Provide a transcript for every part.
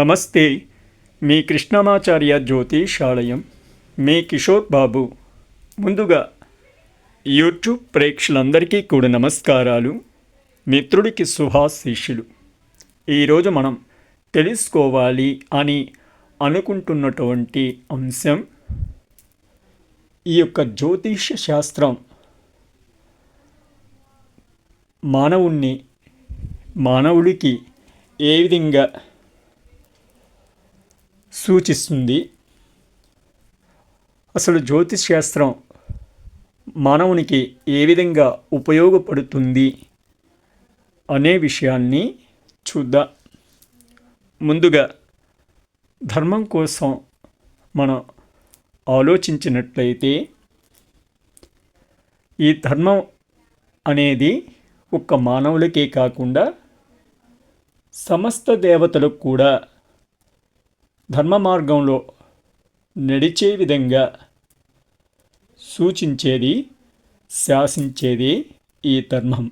నమస్తే. మీ కృష్ణమాచార్య జ్యోతిషాలయం మీ కిషోర్ బాబు. ముందుగా యూట్యూబ్ ప్రేక్షకులందరికీ కూడా నమస్కారాలు. మిత్రుడికి శుభాశీషులు ఈరోజు మనం తెలుసుకోవాలి అని అనుకుంటున్నటువంటి అంశం ఈ యొక్క జ్యోతిష శాస్త్రం. మానవుణ్ణి మానవుడికి ఏ విధంగా సూచిస్తుంది. అసలు జ్యోతిష్ శాస్త్రం మానవునికి ఏ విధంగా ఉపయోగపడుతుంది అనే విషయాన్ని చూద్దాం. ముందుగా ధర్మం కోసం మనం ఆలోచించినట్లయితే ఈ ధర్మం అనేది ఒక్క మానవులకే కాకుండా సమస్త దేవతలకు కూడా ధర్మ మార్గంలో నడిచే విధంగా సూచించేది శాసించేది ఈ ధర్మం.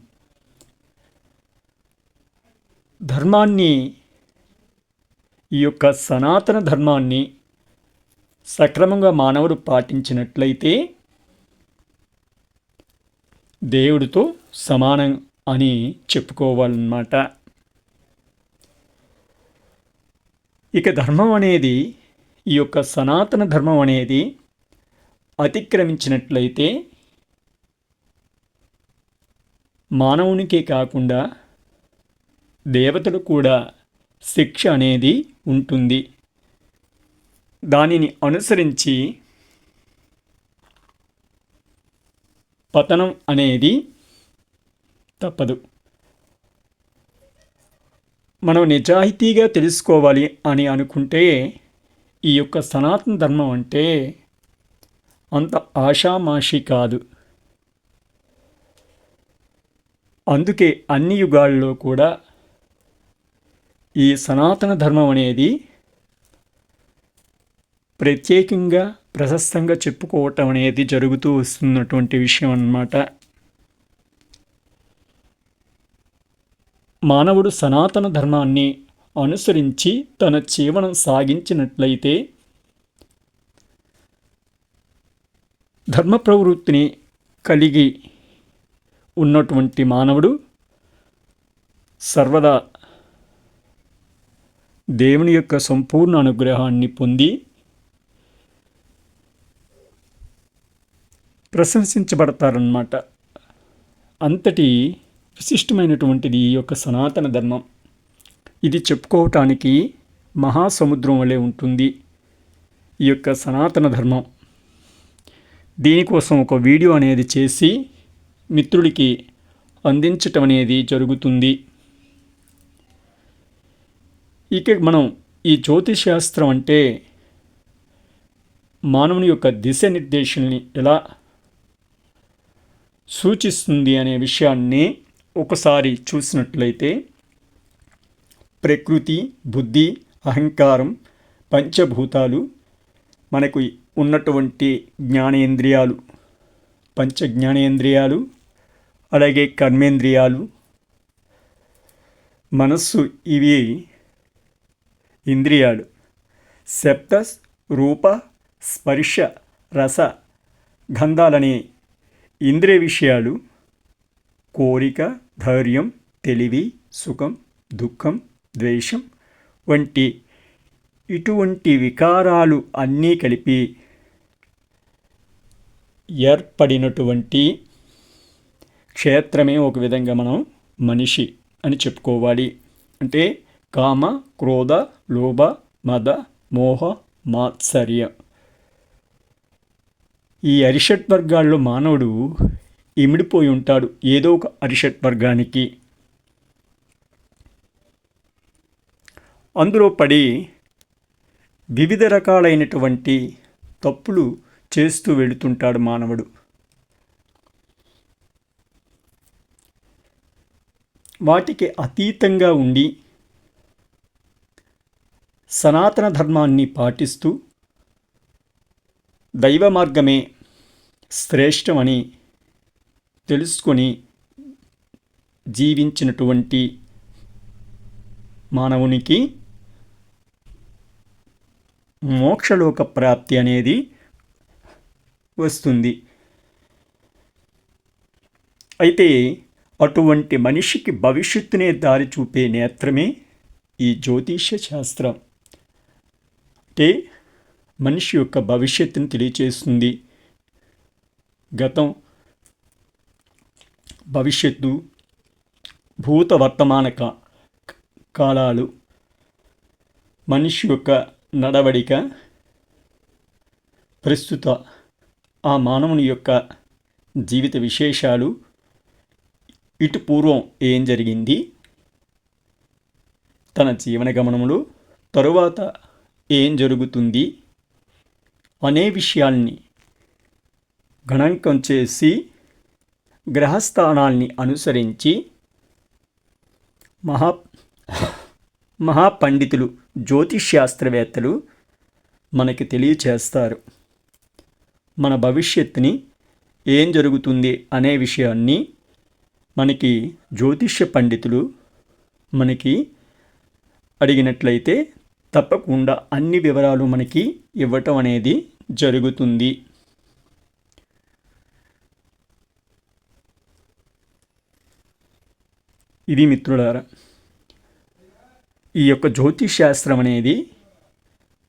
ధర్మాన్ని ఈ యొక్క సనాతన ధర్మాన్ని సక్రమంగా మానవుడు పాటించినట్లయితే దేవుడితో సమానం అని చెప్పుకోవాలన్నమాట. ఇక ధర్మం అనేది ఈ యొక్క సనాతన ధర్మం అనేది అతిక్రమించినట్లయితే మానవునికే కాకుండా దేవతలు కూడా శిక్ష అనేది ఉంటుంది. దానిని అనుసరించి పతనం అనేది తప్పదు. మనం నిజాయితీగా తెలుసుకోవాలి అని అనుకుంటే ఈ యొక్క సనాతన ధర్మం అంటే అంత ఆషామాషి కాదు. అందుకే అన్ని యుగాల్లో కూడా ఈ సనాతన ధర్మం అనేది ప్రత్యేకంగా ప్రశస్తంగా చెప్పుకోవటం అనేది జరుగుతూ వస్తున్నటువంటి విషయం అన్నమాట. మానవుడు సనాతన ధర్మాన్ని అనుసరించి తన జీవనం సాగించినట్లయితే ధర్మ ప్రవృత్తిని కలిగి ఉన్నటువంటి మానవుడు సర్వదా దేవుని యొక్క సంపూర్ణ అనుగ్రహాన్ని పొంది ప్రశంసించబడతారన్నమాట. అంతటి విశిష్టమైనటువంటిది ఈ యొక్క సనాతన ధర్మం. ఇది చెప్పుకోవటానికి మహాసముద్రం వలె ఉంటుంది ఈ యొక్క సనాతన ధర్మం. దీనికోసం ఒక వీడియో అనేది చేసి మిత్రుడికి అందించటం అనేది జరుగుతుంది. ఇక మనం ఈ జ్యోతిశాస్త్రం అంటే మానవుని యొక్క దిశ నిర్దేశాన్ని ఎలా సూచిస్తుంది అనే విషయాన్ని ఒకసారి చూసినట్లయితే ప్రకృతి బుద్ధి అహంకారం పంచభూతాలు మనకు ఉన్నటువంటి జ్ఞానేంద్రియాలు పంచ జ్ఞానేంద్రియాలు అలాగే కర్మేంద్రియాలు. మనస్సు ఇవి ఇంద్రియాలు. శబ్ద రూప స్పర్శ రస గంధాలనే ఇంద్రియ విషయాలు కోరిక ధైర్యం తెలివి సుఖం దుఃఖం ద్వేషం వంటి ఇటువంటి వికారాలు అన్నీ కలిపి ఏర్పడినటువంటి క్షేత్రమే ఒక విధంగా మనం మనిషి అని చెప్పుకోవాలి. అంటే కామ క్రోధ లోభ మద మోహ మాత్సర్య. ఈ అరిషట్ వర్గాల్లో మానవుడు ఇమిడిపోయి ఉంటాడు ఏదో ఒక అరిషట్ వర్గానికి. అందులో పడి వివిధ రకాలైనటువంటి తప్పులు చేస్తూ వెళుతుంటాడు మానవుడు. వాటికి అతీతంగా ఉండి సనాతన ధర్మాన్ని పాటిస్తూ దైవ మార్గమే శ్రేష్టమని తెలుసుకొని జీవించినటువంటి మానవునికి మోక్షలోక ప్రాప్తి అనేది వస్తుంది. అయితే అటువంటి మనిషికి భవిష్యత్తునే దారి చూపే నేత్రమే ఈ జ్యోతిష్య శాస్త్రం. అంటే మనిషి యొక్క భవిష్యత్తును తెలియచేస్తుంది. గతం భవిష్యత్తు భూత వర్తమాన కా కాలాలు మనిషి యొక్క నడవడిక ప్రస్తుత ఆ మానవుని యొక్క జీవిత విశేషాలు ఇటు పూర్వం ఏం జరిగింది తన జీవన గమనంలో తరువాత ఏం జరుగుతుంది అనే విషయాల్ని గణాంకం చేసి గ్రహస్థానాల్ని అనుసరించి మహా మహాపండితులు జ్యోతిష్శాస్త్రవేత్తలు మనకి తెలియచేస్తారు. మన భవిష్యత్తుని ఏం జరుగుతుంది అనే విషయాన్ని మనకి జ్యోతిష్య పండితులు మనకి అడిగినట్లయితే తప్పకుండా అన్ని వివరాలు మనకి ఇవ్వటం అనేది జరుగుతుంది. ఇది మిత్రులారా ఈ యొక్క జ్యోతిష్ శాస్త్రం అనేది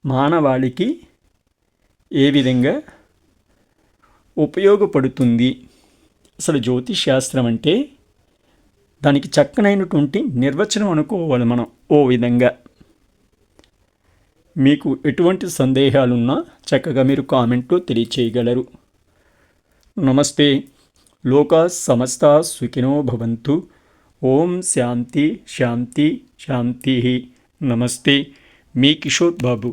మానవాళికి ఏ విధంగా ఉపయోగపడుతుంది? అసలు జ్యోతిష్ శాస్త్రం అంటే దానికి చక్కనైనటువంటి నిర్వచనం అనుకోవాలి మనం ఓ విధంగా. మీకు ఎటువంటి సందేహాలున్నా చక్కగా మీరు కామెంట్లో తెలియచేయగలరు. నమస్తే లోకా సమస్త సుఖినో భవంతు. ఓం శాంతి శాంతి శాంతి నమస్తే మీ కిషోర్ బాబు